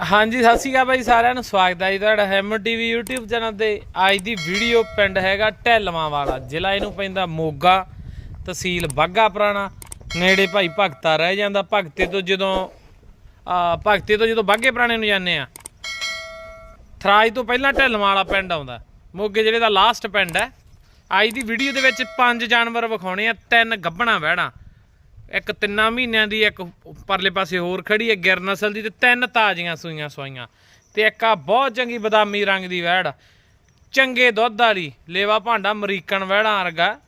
ਹਾਂਜੀ, ਸਤਿ ਸ਼੍ਰੀ ਅਕਾਲ ਬਾਈ ਸਾਰਿਆਂ ਨੂੰ, ਸਵਾਗਤ ਹੈ ਜੀ ਤੁਹਾਡਾ ਹੈਮ ਟੀਵੀ YouTube ਚੈਨਲ ਤੇ। ਅੱਜ ਦੀ ਵੀਡੀਓ ਪਿੰਡ ਹੈਗਾ ਢੈਲਵਾਂ ਵਾਲਾ, ਜ਼ਿਲ੍ਹਾ ਇਹਨੂੰ ਪੈਂਦਾ ਮੋਗਾ, ਤਹਿਸੀਲ ਬਾਗਾ ਪੁਰਾਣਾ। ਨੇੜੇ ਭਾਈ ਭਗਤਾ ਰਹਿ ਜਾਂਦਾ, ਭਗਤੇ ਤੋਂ ਜਦੋਂ ਭਗਤੇ ਤੋਂ ਜਦੋਂ ਬਾਗੇ ਪੁਰਾਣੇ ਨੂੰ ਜਾਂਦੇ ਆ ਥਰਾਜ ਤੋਂ ਪਹਿਲਾਂ ਢੈਲਵਾਂ ਵਾਲਾ ਪਿੰਡ ਆਉਂਦਾ। ਮੋਗੇ ਜਿਹੜੇ ਦਾ ਲਾਸਟ ਪਿੰਡ ਹੈ। ਅੱਜ ਦੀ ਵੀਡੀਓ ਦੇ ਵਿੱਚ ਪੰਜ ਜਾਨਵਰ ਵਿਖਾਉਣੇ ਆ, ਤਿੰਨ ਗੱਭਣਾ ਵਹਿਣਾ। ਇੱਕ ਤਿੰਨਾਂ ਮਹੀਨਿਆਂ ਦੀ ਇੱਕ ਪਰਲੇ ਪਾਸੇ ਹੋਰ ਖੜੀ ਹੈ ਗਿਰ ਨਸਲ ਦੀ ਤੇ ਤਿੰਨ ਤਾਜ਼ੀਆਂ ਸੂਈਆਂ ਸਵਾਈਆਂ। ਤੇ ਇੱਕ ਆ ਬਹੁਤ ਚੰਗੀ ਬਦਾਮੀ ਰੰਗ ਦੀ ਵੈੜ, ਚੰਗੇ ਦੁੱਧ ਵਾਲੀ, ਲੇਵਾ ਭਾਂਡਾ ਅਮਰੀਕਨ ਵੈੜਾਂ ਵਰਗਾ।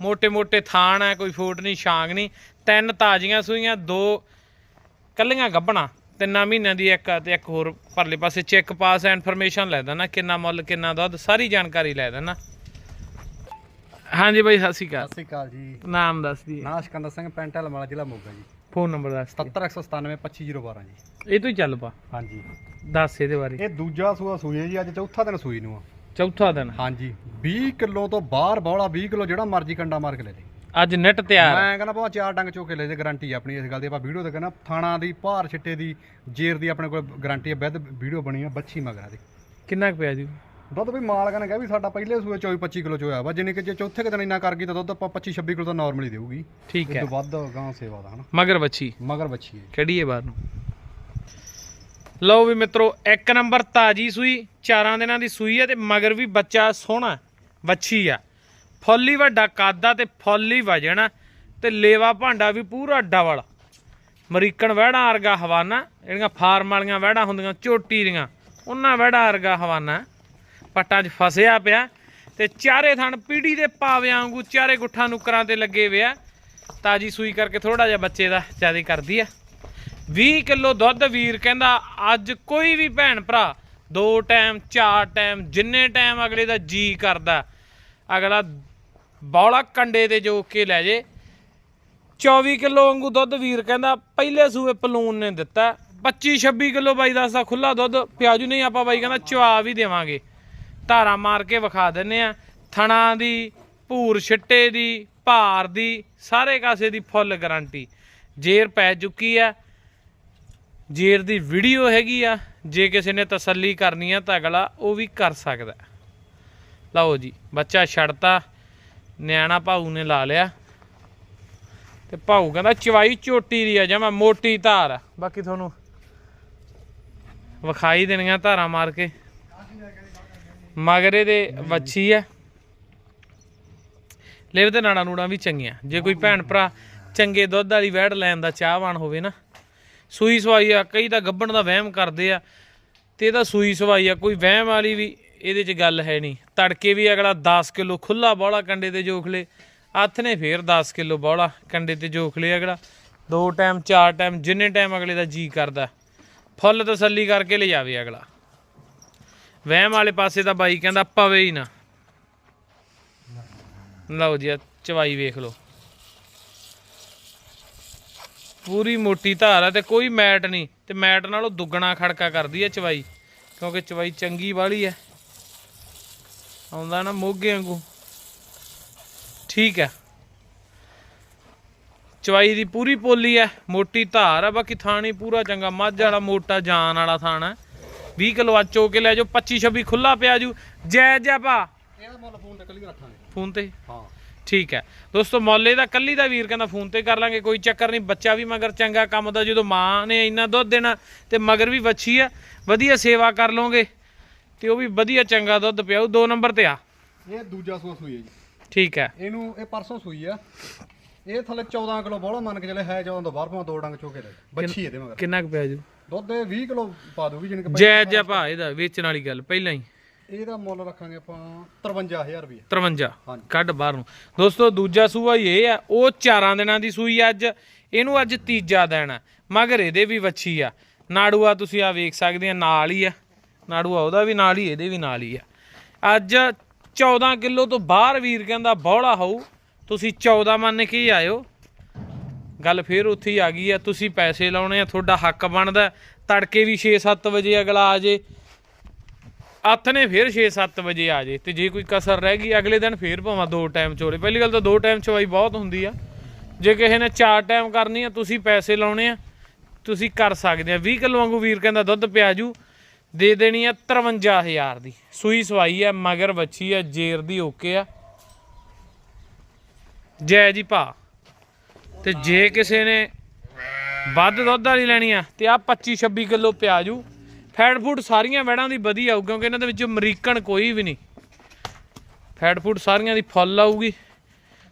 ਮੋٹے-ਮੋٹے ਥਾਣ ਹੈ, ਕੋਈ ਫੋਟ ਨਹੀਂ ਸ਼ਾਂਗ ਨਹੀਂ। ਤਿੰਨ ਤਾਜ਼ੀਆਂ ਸੂਈਆਂ, ਦੋ ਕੱਲੀਆਂ ਗੱਬਣਾ ਤਿੰਨਾਂ ਮਹੀਨਿਆਂ ਦੀ ਇੱਕ ਤੇ ਇੱਕ ਹੋਰ ਪਰਲੇ ਪਾਸੇ ਚੈੱਕ ਪਾਸ ਇਨਫੋਰਮੇਸ਼ਨ ਲੈ ਦੇਣਾ ਕਿੰਨਾ ਮੁੱਲ, ਕਿੰਨਾ ਦੁੱਧ, ਸਾਰੀ ਜਾਣਕਾਰੀ ਲੈ ਦੇਣਾ ਹਾਂਜੀ ਬਾਈ ਸਤਿ ਸ਼੍ਰੀ ਅਕਾਲ। ਸਤਿ ਸ਼੍ਰੀ ਅਕਾਲ ਜੀ। ਨਾਮ ਦੱਸ ਦੀ ਨਾਂ ਸਿਕੰਦਰ ਸਿੰਘ ਪੈਂਟਲ ਵਾਲਾ ਜ਼ਿਲ੍ਹਾ ਮੋਗਾ ਜੀ। ਫੋਨ ਨੰਬਰ ਦੱਸ ਦਿਓ। 70197 25012 ਜੀ। ਇਹ ਤੋਂ ਹੀ ਚੱਲ ਪਾ। ਹਾਂਜੀ। ਦੱਸ ਇਹਦੇ ਬਾਰੇ। ਇਹ ਦੂਜਾ ਸੂਆ ਸੂਈ ਹੈ ਜੀ ਅੱਜ ਚੌਥਾ ਦਿਨ ਸੂਈ ਨੂੰ ਆ। ਚੌਥਾ ਦਿਨ। ਹਾਂਜੀ। 20 ਕਿਲੋ ਤੋਂ ਬਾਹਰ ਬੌਲਾ 20 ਕਿਲੋ ਜਿਹੜਾ ਮਰਜ਼ੀ ਕੰਡਾ ਮਾਰ ਕੇ ਲੈ ਲੈ। ਅੱਜ ਨੈਟ ਤਿਆਰ। ਮੈਂ ਕਹਿੰਦਾ ਭਾਵੇਂ ਚਾਰ ਡੰਗ ਚੋ ਕੇ ਲੈ ਦੇ ਗਾਰੰਟੀ ਆਪਣੀ ਇਸ ਗੱਲ ਦੀ। ਆਪਾਂ ਵੀਡੀਓ ਤੇ ਕਹਿੰਦਾ ਥਾਣਾ ਦੀ ਭਾਰ ਛਿੱਟੇ ਦੀ ਜੇਰ ਦੀ ਆਪਣੇ ਕੋਲ ਗਾਰੰਟੀ ਹੈ ਵਿਦ ਵੀਡੀਓ ਬਣੀ ਆ ਬੱਚੀ ਮਗਰਾ ਦੀ ਕਿੰਨਾ ਕੁ ਪਿਆ ਜੀ? ਦੁੱਧ ਵੀ ਮਾਲਕਾਂ ਨੇ ਕਿਹਾ ਵੀ ਸਾਡਾ ਪਹਿਲੇ ਸੂਏ 24 25 ਕਿਲੋ ਚ ਹੋਇਆ ਵਾ ਜਿੰਨੇ ਕਿ ਜੇ ਚੌਥੇ ਕੁ ਦਿਨ ਇੰਨਾ ਕਰ ਗਈ ਤਾਂ ਦੁੱਧ ਆਪਾਂ 25 26 ਕਿਲੋ ਤਾਂ ਨਾਰਮਲੀ ਦੇਊਗੀ। ਠੀਕ ਇਸ ਹੈ। ਤੋਂ ਵੱਧ ਗਾਂ ਸੇਵਾ ਦਾ ਹਨਾ। ਮਗਰ ਬੱਚੀ ਮਗਰ ਹੈ। ਕਿਹੜੀ ਹੈ ਬਾਹਰ ਨੂੰ? ਲਓ ਵੀ ਮਿੱਤਰੋ ਇੱਕ ਨੰਬਰ ਤਾਜੀ ਸੂਈ ਚਾਰਾਂ ਦਿਨਾਂ ਦੀ ਸੂਈ ਹੈ ਤੇ ਮਗਰ ਵੀ ਬੱਚਾ ਸੋਹਣਾ ਵੱਛੀ ਆ। ਫੁੱਲੀ ਵੱਡਾ ਕਾਦਾ ਤੇ ਫੁੱਲੀ ਵਜਣ ਤੇ ਲੇਵਾ ਭਾਂਡਾ ਵੀ ਪੂਰਾ ਡਬਲ ਅਮਰੀਕਨ ਵਹਿੜਾਂ ਵਰਗਾ ਹਵਾਨਾ ਜਿਹੜੀਆਂ ਫਾਰਮ ਵਾਲੀਆਂ ਵਹਿੜਾਂ ਹੁੰਦੀਆਂ ਝੋਟੀ ਦੀਆਂ ਉਹਨਾਂ ਵਹਿੜਾਂ ਵਰਗਾ ਹਵਾਨਾ। ਪੱਟਾਂ 'ਚ ਫਸਿਆ ਪਿਆ ਤੇ ਚਾਰੇ ਥਣ ਪੀੜੀ ਦੇ ਪਾਵਿਆਂ ਵਾਂਗੂ ਚਾਰੇ ਗੁੱਠਾਂ ਨੁਕਰਾਂ ਤੇ ਲੱਗੇ ਹੋਏ ਆ। ਤਾਜੀ ਸੂਈ ਕਰਕੇ ਥੋੜਾ ਜਿਹਾ ਬੱਚੇ ਦਾ ਜ਼ਿਆਦਾ ਕਰਦੀ ਆ। 20 ਕਿਲੋ ਦੁੱਧ ਵੀਰ ਕਹਿੰਦਾ, ਅੱਜ ਕੋਈ ਵੀ ਭੈਣ ਭਰਾ ਦੋ ਟਾਈਮ, ਚਾਰ ਟਾਈਮ, ਜਿੰਨੇ ਟਾਈਮ ਅਗਲੇ ਦਾ ਜੀ ਕਰਦਾ, ਅਗਲਾ ਬੌਲਾ ਕੰਡੇ ਤੇ ਜੋ ਕੇ ਲੈ ਜੇ। 24 ਕਿਲੋ ਵਾਂਗੂ ਦੁੱਧ ਵੀਰ ਕਹਿੰਦਾ, ਪਹਿਲੇ ਸੂਏ ਪਲੂਨ ਨੇ ਦਿੱਤਾ। 25 26 ਕਿਲੋ ਬਾਈ ਦੱਸਦਾ ਸਾ ਖੁੱਲਾ ਦੁੱਧ, ਪਿਆਜੂ ਨਹੀਂ ਆਪਾਂ ਬਾਈ ਕਹਿੰਦਾ ਚਵਾ ਵੀ ਦੇਵਾਂਗੇ। ਧਾਰਾ ਮਾਰ ਕੇ ਵਿਖਾ ਦਿੰਨੇ ਆ। ਥਣਾ ਦੀ, ਭੂਰ ਛਿੱਟੇ ਦੀ, ਭਾਰ ਦੀ, ਸਾਰੇ ਕਾਸੇ ਦੀ ਫੁੱਲ ਗਾਰੰਟੀ। ਜੇਰ ਪੈ ਚੁੱਕੀ ਆ। ਜੇਰ ਦੀ ਵੀਡੀਓ ਹੈਗੀ ਆ। ਜੇ ਕਿਸੇ ਨੇ ਤਸੱਲੀ ਕਰਨੀ ਆ ਤਾਂ ਅਗਲਾ ਉਹ ਵੀ ਕਰ ਸਕਦਾ। ਲਓ ਜੀ, ਬੱਚਾ ਛੱਡਤਾ। ਨਿਆਣਾ ਭਾਊ ਨੇ ਲਾ ਲਿਆ। ਤੇ ਭਾਊ ਕਹਿੰਦਾ, ਚਵਾਈ ਚੋਟੀ ਦੀ ਆ, ਜਮਾ ਮੋਟੀ ਧਾਰ ਬਾਕੀ ਤੁਹਾਨੂੰ ਵਿਖਾਈ ਦੇਣੀਆਂ ਧਾਰਾਂ ਮਾਰ ਕੇ। ਮਗਰੇ ਦੇ ਵੱਛੀ ਆ। ਲੇਵ ਤੇ ਨਾੜਾ ਨੂੜਾ ਵੀ ਚੰਗੀਆਂ। ਜੇ ਕੋਈ ਭੈਣ ਭਰਾ ਚੰਗੇ ਦੁੱਧ ਵਾਲੀ ਵਹਿੜ ਲੈਣ ਦਾ ਚਾਹਵਾਨ ਹੋਵੇ ਨਾ, ਸੂਈ ਸਵਾਈ ਆ, ਕਈ ਤਾਂ ਗੱਬਣ ਦਾ ਵਹਿਮ ਕਰਦੇ ਆ, ਤੇ ਇਹਦਾ ਸੂਈ ਸਵਾਈ ਆ, ਕੋਈ ਵਹਿਮ ਵਾਲੀ ਵੀ ਇਹਦੇ 'ਚ ਗੱਲ ਹੈ ਨਹੀਂ। ਤੜਕੇ ਵੀ ਅਗਲਾ 10 ਕਿਲੋ ਖੁੱਲਾ ਬੌਲਾ ਕੰਡੇ ਤੇ ਜੋਖ ਲੇ ਹੱਥ ਨੇ ਫੇਰ 10 ਕਿਲੋ ਬੌਲਾ ਕੰਡੇ ਤੇ ਜੋਖ ਲੇ ਅਗਲਾ। ਦੋ ਟਾਈਮ, ਚਾਰ ਟਾਈਮ, ਜਿੰਨੇ ਟਾਈਮ ਅਗਲੇ ਦਾ ਜੀ ਕਰਦਾ, ਫੁੱਲ ਤਸੱਲੀ ਕਰਕੇ ਲੈ ਜਾਵੇ ਅਗਲਾ। ਵਹਿਮ ਵਾਲੇ ਪਾਸੇ ਤਾਂ ਬਾਈ ਕਹਿੰਦਾ ਪਵੇ ਹੀ ਨਾ। ਲਓ ਜੀ ਆਹ ਚਵਾਈ ਵੇਖ ਲਓ। ਪੂਰੀ ਮੋਟੀ ਧਾਰ ਆ ਤੇ ਕੋਈ ਮੈਟ ਨਹੀਂ। ਤੇ ਮੈਟ ਨਾਲੋਂ ਦੁੱਗਣਾ ਖੜਕਾ ਕਰਦੀ ਹੈ ਚਵਾਈ, ਕਿਉਂਕਿ ਚਵਾਈ ਚੰਗੀ ਵਾਲੀ ਹੈ ਆਉਂਦਾ ਨਾ ਮੋਗੇ ਵਾਂਗੂ। ਠੀਕ ਹੈ ਚਵਾਈ ਦੀ ਪੂਰੀ ਪੋਲੀ ਹੈ ਮੋਟੀ ਧਾਰ ਆ, ਬਾਕੀ ਥਾਣੀ ਪੂਰਾ ਚੰਗਾ। ਮੱਝ ਵਾਲਾ ਮੋਟਾ ਜਾਨ ਵਾਲਾ ਥਾਣਾ 20 ਕਿਲੋ ਅੱਜ ਚੋ ਕੇ ਲੈ ਜਾਓ 25 26 ਖੁੱਲਾ ਪਿਆ ਜੂ। ਜੈ ਜੈ ਭਾ। ਇਹਦਾ ਮੁੱਲ ਫੋਨ ਤੇ ਕੱਲੀ ਰੱਖਾਂਗੇ। ਫੋਨ ਤੇ? ਹਾਂ। ਠੀਕ ਹੈ। ਦੋਸਤੋ ਮੌਲੇ ਦਾ ਕੱਲੀ ਦਾ ਵੀਰ ਕਹਿੰਦਾ ਫੋਨ ਤੇ ਕਰ ਲਾਂਗੇ ਕੋਈ ਚੱਕਰ ਨਹੀਂ ਬੱਚਾ ਵੀ ਮਗਰ ਚੰਗਾ ਕੰਮ ਦਾ ਜਦੋਂ ਮਾਂ ਨੇ ਇੰਨਾ ਦੁੱਧ ਦੇਣਾ ਤੇ ਮਗਰ ਵੀ ਵੱਛੀ ਆ। ਵਧੀਆ ਸੇਵਾ ਕਰ ਲਓਗੇ ਤੇ ਉਹ ਵੀ ਵਧੀਆ ਚੰਗਾ ਦੁੱਧ ਪਿਆਉ ਦੋ ਨੰਬਰ ਤੇ ਆ। ਇਹ ਦੂਜਾ ਸੂਆ ਸੂਈ ਹੈ ਜੀ। ਠੀਕ ਹੈ। ਇਹਨੂੰ ਇਹ ਪਰਸੋਂ ਸੂਈ ਆ। ਇਹ ਥੱਲੇ 14 ਕਿਲੋ ਬੋਲਾ ਮੰਨ ਕੇ ਚੱਲੇ ਹੈ 14 ਤੋਂ ਬਾਹਰ ਦੋ ਡੰਗ ਚੋਕੇ ਲੈ ਬੱਚੀ ਇਹਦੇ ਮਗਰ। ਕਿੰਨਾ ਕੁ ਪਿਆ ਜੂ? ਦੁੱਧ ਇਹ 20 ਕਿਲੋ ਪਾ ਦੂਗੀ ਜਿਨ ਕਿ ਜੈ ਜੈ ਭਾ ਇਹਦਾ ਵੇਚਣ ਵਾਲੀ ਗੱਲ ਪਹਿਲਾਂ ਹੀ। ਇਹਦਾ ਮੁੱਲ ਰੱਖਾਂਗੇ ਆਪਾਂ 53000 ਰੁਪਏ 53 ਹਾਂਜੀ। ਕੱਢ ਬਾਹਰ ਨੂੰ। ਦੋਸਤੋ ਦੂਜਾ ਸੂਆ ਹੀ ਇਹ ਆ ਉਹ ਚਾਰਾਂ ਦਿਨਾਂ ਦੀ ਸੂਈ ਅੱਜ। ਇਹਨੂੰ ਅੱਜ ਤੀਜਾ ਆ ਮਗਰ ਇਹਦੇ ਵੀ ਵੱਛੀ ਆ। ਨਾੜੂਆ ਤੁਸੀਂ ਆ ਵੇਖ ਸਕਦੇ ਆ ਨਾਲ ਹੀ ਆ। ਨਾੜੂਆ ਉਹਦਾ ਵੀ ਨਾਲ ਹੀ ਇਹਦੇ ਵੀ ਨਾਲ ਹੀ ਆ। ਅੱਜ 14 ਕਿਲੋ ਤੋਂ ਬਾਹਰ ਵੀਰ ਕਹਿੰਦਾ ਬੌੜਾ ਹੋਊ। ਤੁਸੀਂ 14 ਮੰਨ ਕੇ ਹੀ ਆਇਓ। ਗੱਲ ਫੇਰ ਉੱਥੇ ਹੀ ਆ ਗਈ ਆ, ਤੁਸੀਂ ਪੈਸੇ ਲਾਉਣੇ ਆ, ਤੁਹਾਡਾ ਹੱਕ ਬਣਦਾ ਤੜਕੇ ਵੀ 6-7 ਵਜੇ ਅਗਲਾ ਆ ਜੇ। ਅੱਥ ਨੇ ਫੇਰ 6-7 ਵਜੇ ਆ ਜੇ ਤੇ ਜੇ ਕੋਈ ਕਸਰ ਰਹਿ ਗਈ, ਅਗਲੇ ਦਿਨ ਫੇਰ ਭਾਵੇਂ ਦੋ ਟਾਈਮ ਚੋਲੇ ਪਹਿਲੀ ਗੱਲ ਤਾਂ ਦੋ ਟਾਈਮ ਚਵਾਈ ਬਹੁਤ ਹੁੰਦੀ ਆ। ਜੇ ਕਿਸੇ ਨੇ ਚਾਰ ਟਾਈਮ ਕਰਨੀ ਆ, ਤੁਸੀਂ ਪੈਸੇ ਲਾਉਣੇ ਆ, ਤੁਸੀਂ ਕਰ ਸਕਦੇ ਆ। 20 ਕਿਲੋ ਵਾਂਗੂ ਵੀਰ ਕਹਿੰਦਾ, ਦੁੱਧ ਪਿਆਜੂ, ਦੇ ਦੇਣੀ ਆ 53000 ਦੀ। ਸੂਈ ਸਵਾਈ ਆ, ਮਗਰ ਵੱਛੀ ਆ, ਜੇਰ ਦੀ ਓਕੇ ਆ। ਜੈ ਜੀ ਭਾ। ਤੇ ਜੇ ਕਿਸੇ ਨੇ ਵੱਧ ਦੁੱਧ ਵਾਲੀ ਲੈਣੀ ਆ, ਤੇ ਆ 25 26 ਕਿਲੋ ਪਿਆਜੂ। ਫੈਟ ਫੂਡ ਸਾਰੀਆਂ ਵੈੜਾਂ ਦੀ ਵਧੀਆ ਆਊ, ਕਿਉਂਕਿ ਇਹਨਾਂ ਦੇ ਵਿੱਚ ਅਮਰੀਕਨ ਕੋਈ ਵੀ ਨਹੀਂ। ਫੈਟ ਫੂਡ ਸਾਰੀਆਂ ਦੀ ਫੁੱਲ ਆਊਗੀ।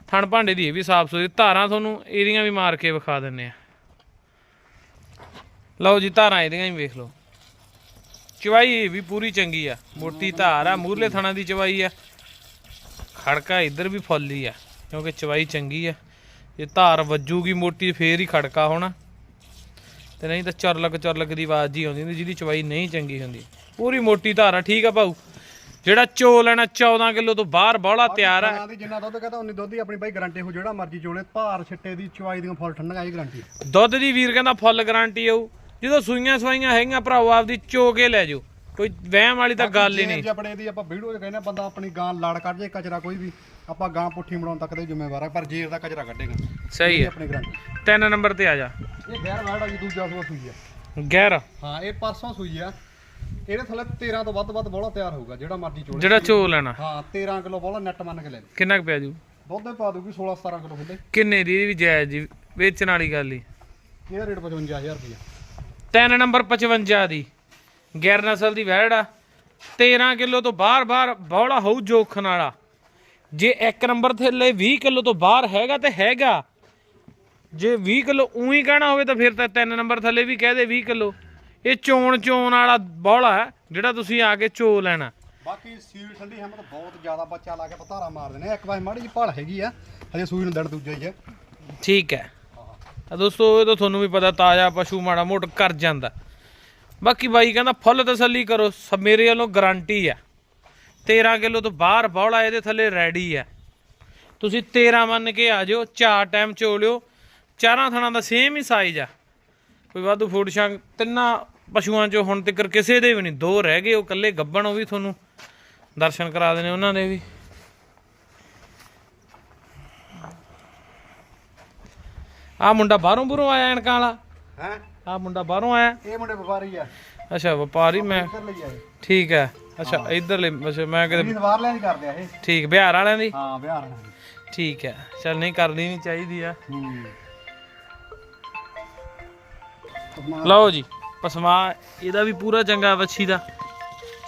ਥਣ ਭਾਂਡੇ ਦੀ ਇਹ ਵੀ ਸਾਫ਼ ਸੁਥਰੀ। ਧਾਰਾਂ ਤੁਹਾਨੂੰ ਇਹਦੀਆਂ ਵੀ ਮਾਰ ਕੇ ਵਿਖਾ ਦਿੰਨੇ ਆ। ਲਓ ਜੀ, ਧਾਰਾਂ ਇਹਦੀਆਂ ਹੀ ਵੇਖ ਲਓ। ਚਵਾਈ ਇਹ ਵੀ ਪੂਰੀ ਚੰਗੀ ਆ। ਮੋਟੀ ਧਾਰ ਆ, ਮੂਰਲੇ ਥਣਾ ਦੀ ਚਵਾਈ ਆ। ਖੜਕਾ ਇੱਧਰ ਵੀ ਫੁੱਲ ਹੀ ਆ। ਕਿਉਂਕਿ ਚਵਾਈ ਚੰਗੀ ਆ। ਇਹ ਧਾਰ ਵੱਜੂਗੀ ਮੋਟੀ ਫੇਰ ਹੀ ਖੜਕਾ ਹੋਣਾ। ਤੇ ਨਹੀਂ ਤਾਂ ਚਰਲਕ ਚਰਲਕ ਦੀ ਆਵਾਜ਼ ਜੀ ਆਉਂਦੀ ਹੁੰਦੀ ਜਿਹਦੀ ਚਵਾਈ ਨਹੀਂ ਚੰਗੀ ਹੁੰਦੀ। ਪੂਰੀ ਮੋਟੀ ਧਾਰ ਆ ਠੀਕ ਆ ਭਾਊ। ਜਿਹੜਾ ਚੋ ਲੈਣਾ 14 ਕਿਲੋ ਤੋਂ ਬਾਹਰ ਬੋਲਾ ਤਿਆਰ ਆ। ਜਿੰਨਾ ਦੁੱਧ ਕਹਤਾ ਉਨੀ ਦੁੱਧ ਹੀ ਆਪਣੀ ਬਾਈ ਗਾਰੰਟੀ ਹੋ ਜਿਹੜਾ ਮਰਜ਼ੀ ਚੋਲੇ। ਭਾਰ ਛਿੱਟੇ ਦੀ ਚਵਾਈ ਦੀਆਂ ਫੁੱਲ ਠੰਡੀਆਂ ਇਹ ਗਾਰੰਟੀ ਦੁੱਧ ਦੀ ਵੀਰ ਕਹਿੰਦਾ ਫੁੱਲ ਗਾਰੰਟੀ ਆਊ ਜਦੋਂ ਸੂਈਆਂ ਸਵਾਈਆਂ ਹੈਗੀਆਂ ਭਰਾਓ ਆਪਦੀ ਚੋ ਕੇ ਲੈ ਜਾਓ। ਕੋਈ ਵਹਿਮ ਵਾਲੀ ਤਾਂ ਗੱਲ ਹੀ ਨਹੀਂ। ਜੇ ਆਪਣੇ ਦੀ ਆਪਾਂ ਵੀਡੀਓ 'ਚ ਕਹਿੰਦੇ ਆ, ਬੰਦਾ ਆਪਣੀ ਗਾਂ ਲੜ ਕੱਢ ਜੇ ਕਚਰਾ ਕੋਈ ਵੀ ਆਪਾਂ ਗਾਂ ਪੁੱਠੀ ਮੜਾਉਣ ਤੱਕ ਦੇ ਜ਼ਿੰਮੇਵਾਰ ਆ ਪਰ ਜੇਰ ਦਾ ਕਚਰਾ ਕੱਢੇਗਾ ਸਹੀ ਹੈ। ਆਪਣੀ ਗਾਰੰਟੀ ਤਿੰਨ ਨੰਬਰ ਤੇ ਆ ਜਾ। ਇਹ ਗੈਰ ਵਾੜਾ ਜੀ ਦੂਜਾ ਸੂਆ ਸੂਈ ਆ। ਗੈਰ ਹਾਂ ਇਹ ਪਰਸੋਂ ਸੂਈ ਆ। ਇਹਦੇ ਥੱਲੇ 13 ਤੋਂ ਵੱਧ ਵੱਧ ਬੋਲਾ ਤਿਆਰ ਹੋਊਗਾ ਜਿਹੜਾ ਮਰਜ਼ੀ ਚੋਲੇ ਜਿਹੜਾ ਚੋ ਲੈਣਾ। ਹਾਂ 13 ਕਿਲੋ ਬੋਲਾ ਨੈਟ ਮੰਨ ਕੇ ਲੈ ਕਿੰਨਾ ਕੁ ਪਿਆ ਜੂ? ਦੁੱਧ ਪਾ ਦੂਗੀ 16 17 ਕਿਲੋ ਖੁੱਲੇ ਕਿੰਨੇ ਦੀ? ਇਹ ਵੀ ਜਾਇਜ਼ ਜੀ ਵੇਚਣ ਵਾਲੀ ਗੱਲ ਹੀ। ਇਹਦਾ ਰੇਟ 55000 ਰੁਪਇਆ ਤਿੰਨ ਨੰਬਰ 55 ਦੀ। ਗੈਰ ਨਸਲ ਦੀ ਵੈੜ ਆ। 13 ਕਿਲੋ ਤੋਂ ਬਾਹਰ ਬਾਹਰ ਬੌਲਾ ਹੋਊ ਜੋਖਣ ਵਾਲਾ। ਜੇ ਇੱਕ ਨੰਬਰ ਥੱਲੇ 20 ਕਿਲੋ ਤੋਂ ਬਾਹਰ ਹੈਗਾ ਤੇ ਹੈਗਾ। ਜੇ 20 ਕਿਲੋ ਉਹੀ ਕਹਿਣਾ ਹੋਵੇ ਤਾਂ ਫਿਰ ਤਾਂ ਤਿੰਨ ਨੰਬਰ ਥੱਲੇ ਵੀ ਕਹਿ ਦੇ 20 ਕਿਲੋ। ਇਹ ਚੋਣ ਚੋਣ ਵਾਲਾ ਬੌਲਾ ਜਿਹੜਾ ਤੁਸੀਂ ਆ ਕੇ ਚੋ ਲੈਣਾ। ਬਾਕੀ ਸੀਲ ਠੰਡੀ ਹਮਤ ਬਹੁਤ ਜ਼ਿਆਦਾ ਬੱਚਾ ਲਾ ਕੇ ਪਤਾਰਾ ਮਾਰਦੇ ਨੇ। ਇੱਕ ਵਾਰ ਮਾੜੀ ਜੀ ਭਲ ਹੈਗੀ ਆ ਹਜੇ ਸੂਈ ਨੂੰ ਦੜ ਦੂਜਾ ਹੀ ਆ ਠੀਕ ਹੈ। ਆ ਦੋਸਤੋ ਇਹ ਤਾਂ ਤੁਹਾਨੂੰ ਵੀ ਪਤਾ ਤਾਜ਼ਾ ਪਸ਼ੂ ਮਾੜਾ ਮੋਟ ਕਰ ਜਾਂਦਾ। ਬਾਕੀ ਬਾਈ ਕਹਿੰਦਾ ਫੁੱਲ ਤਸੱਲੀ ਕਰੋ ਸ- ਮੇਰੇ ਵੱਲੋਂ ਗਾਰੰਟੀ ਆ 13 ਕਿਲੋ ਤੋਂ ਬਾਹਰ ਬੌਲਾ ਇਹਦੇ ਥੱਲੇ ਰੈਡੀ ਆ ਤੁਸੀਂ 13 ਮੰਨ ਕੇ ਆ ਜਾਓ, ਚਾਰ ਟਾਈਮ ਚੋ ਲਿਓ ਚਾਰਾਂ ਥਣਾਂ ਦਾ ਸੇਮ ਹੀ ਸਾਈਜ਼ ਆ ਕੋਈ ਵਾਧੂ ਫੂਡ ਸ਼ੰਕ ਤਿੰਨਾਂ ਪਸ਼ੂਆਂ ਚੋਂ ਹੁਣ ਤੱਕ ਕਿਸੇ ਦੇ ਵੀ ਨਹੀਂ, ਦੋ ਰਹਿ ਗਏ, ਉਹ ਇਕੱਲੇ ਗੱਬਣ, ਉਹ ਵੀ ਤੁਹਾਨੂੰ ਦਰਸ਼ਨ ਕਰਾ ਦੇਣੇ ਉਹਨਾਂ ਦੇ ਵੀ। ਆ ਮੁੰਡਾ ਬਾਹਰੋਂ ਬੁਰੋਂ ਆਇਆ ਐਨਕਾਂ ਵਾਲਾ। ਹੈ? ਆ ਮੁੰਡਾ ਬਾਹਰੋਂ ਆਇਆ? ਇਹ ਮੁੰਡੇ ਵਪਾਰੀ ਆ। ਅੱਛਾ ਵਪਾਰੀ ਮੈਂ ਇੱਧਰ ਲਈ ਆਏ ਠੀਕ ਹੈ। ਅੱਛਾ ਇਧਰਲੇ ਅੱਛਾ ਮੈਂ ਕਿਤੇ ਬਾਹਰ ਲੈਣ ਕਰਦੇ ਆ ਇਹ। ਠੀਕ ਬਿਹਾਰ ਵਾਲਿਆਂ ਦੀ? ਹਾਂ ਬਿਹਾਰ ਨਾਲ ਠੀਕ ਹੈ। ਚੱਲ ਨਹੀਂ ਕਰਨੀ ਨਹੀਂ ਚਾਹੀਦੀ ਆ। ਲਓ ਜੀ ਪਸਮਾ ਇਹਦਾ ਵੀ ਪੂਰਾ ਚੰਗਾ ਵੱਛੀ ਦਾ।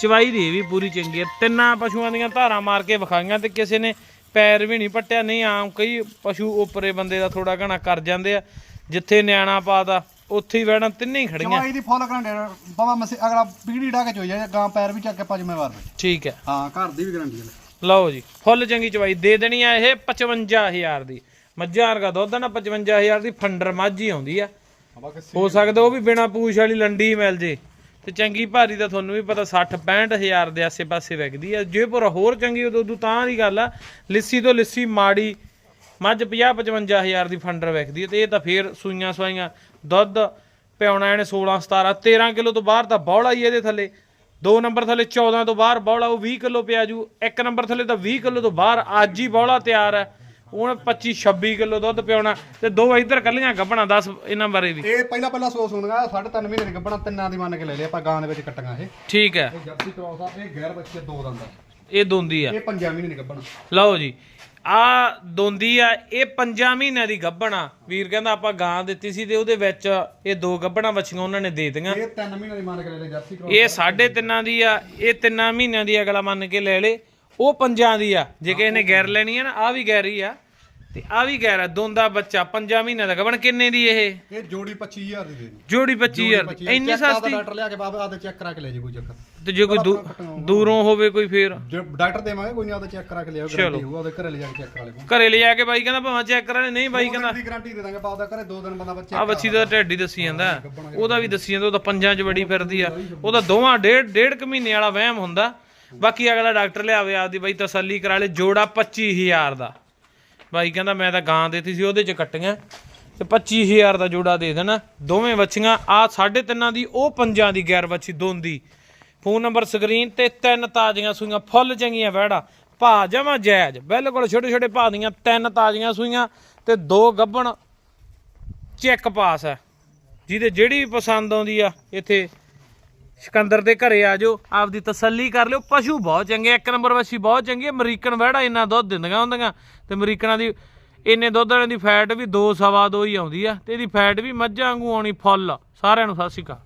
ਚਵਾਈ ਦੀ ਵੀ ਪੂਰੀ ਚੰਗੀ ਹੈ ਤਿੰਨਾਂ ਪਸ਼ੂਆਂ ਦੀਆਂ ਧਾਰਾਂ ਮਾਰ ਕੇ ਵਿਖਾਈਆਂ ਤੇ ਕਿਸੇ ਨੇ ਪੈਰ ਵੀ ਨਹੀਂ ਪੱਟਿਆ। ਨਹੀਂ ਆਮ ਕਈ ਪਸ਼ੂ ਉੱਪਰੇ ਬੰਦੇ ਦਾ ਥੋੜਾ ਘਣਾ ਕਰ ਜਾਂਦੇ ਆ। ਜਿੱਥੇ ਨਿਆਣਾ ਪਾਦਾ ਉੱਥੇ ਹੀ ਬਹਿਣਾ ਤਿੰਨੇ ਹੀ ਖੜੀਆਂ। ਚਵਾਈ ਦੀ ਫੁੱਲ ਗਰੰਟੀ ਬਾਬਾ ਮਸੇ ਅਗਲਾ ਪੀੜੀ ਡਾ ਕੇ ਚੋਈ ਜਾਏ ਗਾਂ ਪੈਰ ਵੀ ਚੱਕ ਕੇ ਪਾ ਜ਼ਿੰਮੇਵਾਰ ਬਈ ਠੀਕ ਹੈ। ਹਾਂ ਘਰ ਦੀ ਵੀ ਗਰੰਟੀ ਹੈ ਲਓ ਜੀ ਫੁੱਲ ਚੰਗੀ ਚਵਾਈ। ਦੇ ਦੇਣੀ ਆ ਇਹ 55000 ਦੀ। ਮੱਝਾਂ ਵਰਗਾ ਦੁੱਧ ਨਾ 55000 ਦੀ ਫੰਡਰ ਮੱਝ ਹੀ ਆਉਂਦੀ ਆ। ਹੋ ਸਕਦਾ ਉਹ ਵੀ ਬਿਨਾ ਪੂਛ ਵਾਲੀ ਲੰਡੀ ਮਿਲ ਜੇ। ਤੇ ਚੰਗੀ ਭਾਰੀ ਦਾ ਤੁਹਾਨੂੰ ਵੀ ਪਤਾ 60 65000 ਦੇ ਆਸੇ-ਪਾਸੇ ਵਿਕਦੀ ਆ। ਜੇ ਪਰ ਹੋਰ ਚੰਗੀ ਉਦੋਂ ਉਦੋਂ ਤਾਂ ਦੀ ਗੱਲ ਆ। ਲਿੱਸੀ ਤੋਂ ਲਿੱਸੀ ਮਾੜੀ ਮੱਝ 50 55000 ਦੀ ਫੰਡਰ ਵਿਕਦੀ ਤੇ ਇਹ ਤਾਂ ਫੇਰ ਸੂਈਆਂ ਸਵਾਈਆਂ ਦੁੱਧ ਪਿਆਉਣਾ ਇਹਨੇ 16 17 13 ਕਿਲੋ ਤੋਂ ਬਾਹਰ ਤਾਂ ਬੌਲਾ ਹੀ ਇਹਦੇ ਥੱਲੇ। ਦੋ ਨੰਬਰ ਥੱਲੇ 14 ਤੋਂ ਬਾਹਰ ਬੌਲਾ ਉਹ 20 ਕਿਲੋ ਪਿਆ ਜੂ। ਇੱਕ ਨੰਬਰ ਥੱਲੇ ਤਾਂ 20 ਕਿਲੋ ਤੋਂ ਬਾਹਰ ਅੱਜ ਹੀ ਬੌਲਾ ਤਿਆਰ ਹੈ। ਹੁਣ 25 26 ਕਿਲੋ ਦੁੱਧ ਪਿਆਉਣਾ ਤੇ ਦੋ ਇੱਧਰ ਕੱਲੀਆਂ ਗੱਬਣਾ 10 ਇਹਨਾਂ ਬਾਰੇ ਵੀ। ਇਹ ਪਹਿਲਾਂ ਪਹਿਲਾਂ ਹੁੰਦੀਆਂ ਸਾਢੇ ਤਿੰਨ ਮਹੀਨੇ ਦੀ ਗੱਭਣਾ ਤਿੰਨਾਂ ਦੀ ਮੰਨ ਕੇ ਲੈ ਲਿਆ ਆਪਾਂ ਗਾਂ ਦੇ ਵਿੱਚ ਕੱਟਾਂਗਾ ਇਹ। ਠੀਕ ਹੈ। ਇਹ ਜਰਸੀ ਕ੍ਰੋਸ ਆ ਇਹ ਗੈਰ ਬੱਚੇ ਦੋ ਦੰਦ ਆ। ਇਹ ਦੋਂਦੀ ਆ। ਇਹ ਪੰਜਾਂ ਮਹੀਨੇ ਦੀ ਗੱਭਣਾ। ਲਓ ਜੀ ਆ ਦੋਂਦੀ ਆ ਇਹ ਪੰਜਾਂ ਮਹੀਨਿਆਂ ਦੀ ਗੱਭਣਾ ਵੀਰ ਕਹਿੰਦਾ ਆਪਾਂ ਗਾਂ ਦਿੱਤੀ ਸੀ ਤੇ ਉਹਦੇ ਵਿੱਚ ਇਹ ਦੋ ਗੱਭਣਾ ਵੱਛੀਆਂ ਉਹਨਾਂ ਨੇ ਦੇ ਦਿੱਤੀਆਂ। ਇਹ ਤਿੰਨ ਮਹੀਨੇ ਦੀ ਮੰਨ ਕੇ ਲੈ ਲਿਆ ਜਰਸੀ ਕ੍ਰੋਸ ਇਹ ਸਾਢੇ ਤਿੰਨਾਂ ਦੀ ਆ ਇਹ ਤਿੰਨਾਂ ਮਹੀਨਿਆਂ ਦੀ ਅਗਲਾ ਮੰਨ ਕੇ ਲੈ ਲੇ। ਉਹ ਪੰਜਾਂ ਦੀ ਆ ਜੇ ਕਿਸੇ ਨੇ ਗੈਰ ਲੈਣੀ ਆ ਨਾ ਆ ਵੀ ਗੈਰ ਹੀ ਆ। ਤੇ ਆ ਵੀ ਗੈਰ ਆ ਦੋਂਦਾ ਬੱਚਾ ਪੰਜਾਂ ਮਹੀਨਿਆਂ ਦਾ ਗੱਭਣ ਕਿੰਨੇ ਦੀ ਇਹ? ਇਹ ਜੋੜੀ 25000 ਦੀ ਦੇ ਜੋੜੀ 25000 ਦੀ। ਇੰਨੀ ਸਸਤੀ? ਡਾਕਟਰ ਲਿਆ ਕੇ ਬਾਬਾ ਆਦੇ ਚੈੱਕ ਕਰਾ ਕੇ ਲੈ ਜੀ ਕੋਈ ਚੱਕਰ। ਤੇ ਜੇ ਕੋਈ ਦੂ- ਦੂਰੋਂ ਹੋਵੇ ਕੋਈ ਫੇਰ? ਜੇ ਡਾਕਟਰ ਦੇਵਾਂਗੇ ਕੋਈ ਨਹੀਂ ਆਦੇ ਚੈੱਕ ਕਰਾ ਕੇ ਲਿਆਓ ਗਰੰਟੀ ਹੋਊਗਾ ਉਹਦੇ ਘਰੇ ਲੈ ਜਾ ਕੇ ਚੈੱਕ ਕਰਾ ਲਿਓ। ਘਰੇ ਲੈ ਜਾ ਕੇ ਬਾਈ ਕਹਿੰਦਾ ਭਾਵੇਂ ਚੈੱਕ ਕਰਾ ਲੈ ਨਹੀਂ ਬਾਈ ਕਹਿੰਦਾ। ਦੀ ਗਾਰੰਟੀ ਦੇ ਦਾਂਗੇ ਬਾਬਾ ਘਰੇ ਦੋ ਦਿਨ ਬੰਦਾ ਬੱਚੇ ਆ ਬੱਚੀ ਦਾ ਢਿੱਡ ਹੀ ਦੱਸੀ ਜਾਂਦਾ। ਉਹਦਾ ਵੀ ਦੱਸੀ ਜਾਂਦਾ ਉਹ ਤਾਂ ਪੰਜਾਂ 'ਚ ਵੜੀ ਫਿਰਦੀ ਆ। ਉਹਦਾ ਦੋਵਾਂ ਡੇਢ ਡੇਢ ਕੁ ਮਹੀਨੇ ਵਾਲਾ ਵਹਿਮ ਹੁੰਦਾ। ਬਾਕੀ ਅਗਲਾ ਡਾਕਟਰ ਲਿਆਵੇ ਆਪਦੀ ਬਾਈ ਤਸੱਲੀ ਕਰਾ ਲੇ ਜੋੜਾ 25000 ਦਾ। ਬਾਈ ਕਹਿੰਦਾ ਮੈਂ ਤਾਂ ਗਾਂ ਦੇਤੀ ਸੀ, ਉਹਦੇ 'ਚ ਕੱਟੀਆਂ। ਤੇ 25000 ਦਾ ਜੋੜਾ ਦੇ ਦੇਣਾ। ਦੋਵੇਂ ਵੱਛੀਆਂ ਆ ਸਾਢੇ ਤਿੰਨਾਂ ਦੀ, ਉਹ ਪੰਜਾਂ ਦੀ ਗੈਰ ਬੱਚੀ ਦੋਂਦੀ ਫੋਨ ਨੰਬਰ, ਸਕਰੀਨ ਤੇ ਤਿੰਨ ਤਾਜ਼ੀਆਂ ਸੂਈਆਂ, ਫੁੱਲ ਚੰਗੀਆਂ ਵਹਿੜਾ। ਭਾ ਜਮਾ ਜਾਇਜ਼, ਬਿਲਕੁਲ ਛੋਟੇ ਛੋਟੇ ਭਾ ਦੀਆਂ ਤਿੰਨ ਤਾਜ਼ੀਆਂ ਸੂਈਆਂ ਤੇ ਦੋ ਗੱਭਣ ਚੈੱਕ ਪਾਸ ਹੈ। ਜਿਹਦੇ ਜਿਹੜੀ ਵੀ ਪਸੰਦ ਆਉਂਦੀ ਆ, ਇੱਥੇ ਸਿਕੰਦਰ ਦੇ ਘਰੇ ਆ ਜਾਓ, ਆਪਦੀ ਤਸੱਲੀ ਕਰ ਲਿਓ। ਪਸ਼ੂ ਬਹੁਤ ਚੰਗੇ ਇੱਕ ਨੰਬਰ ਵੱਛੀ ਬਹੁਤ ਚੰਗੀ ਅਮਰੀਕਨ ਵੜਾ ਇੰਨਾ ਦੁੱਧ ਦਿੰਦੀਆਂ ਹੁੰਦੀਆਂ ਤੇ ਅਮਰੀਕਨਾਂ ਦੀ ਇੰਨੇ ਦੁੱਧ ਵਾਲਿਆਂ ਦੀ ਫੈਟ ਵੀ 2 ਸਵਾ ਦੋ ਹੀ ਆਉਂਦੀ ਆ ਤੇ ਇਹਦੀ ਫੈਟ ਵੀ ਮੱਝਾਂ ਵਾਂਗੂ ਆਉਣੀ ਫੁੱਲ। ਸਾਰਿਆਂ ਨੂੰ ਸਤਿ ਸ਼੍ਰੀ ਅਕਾਲ।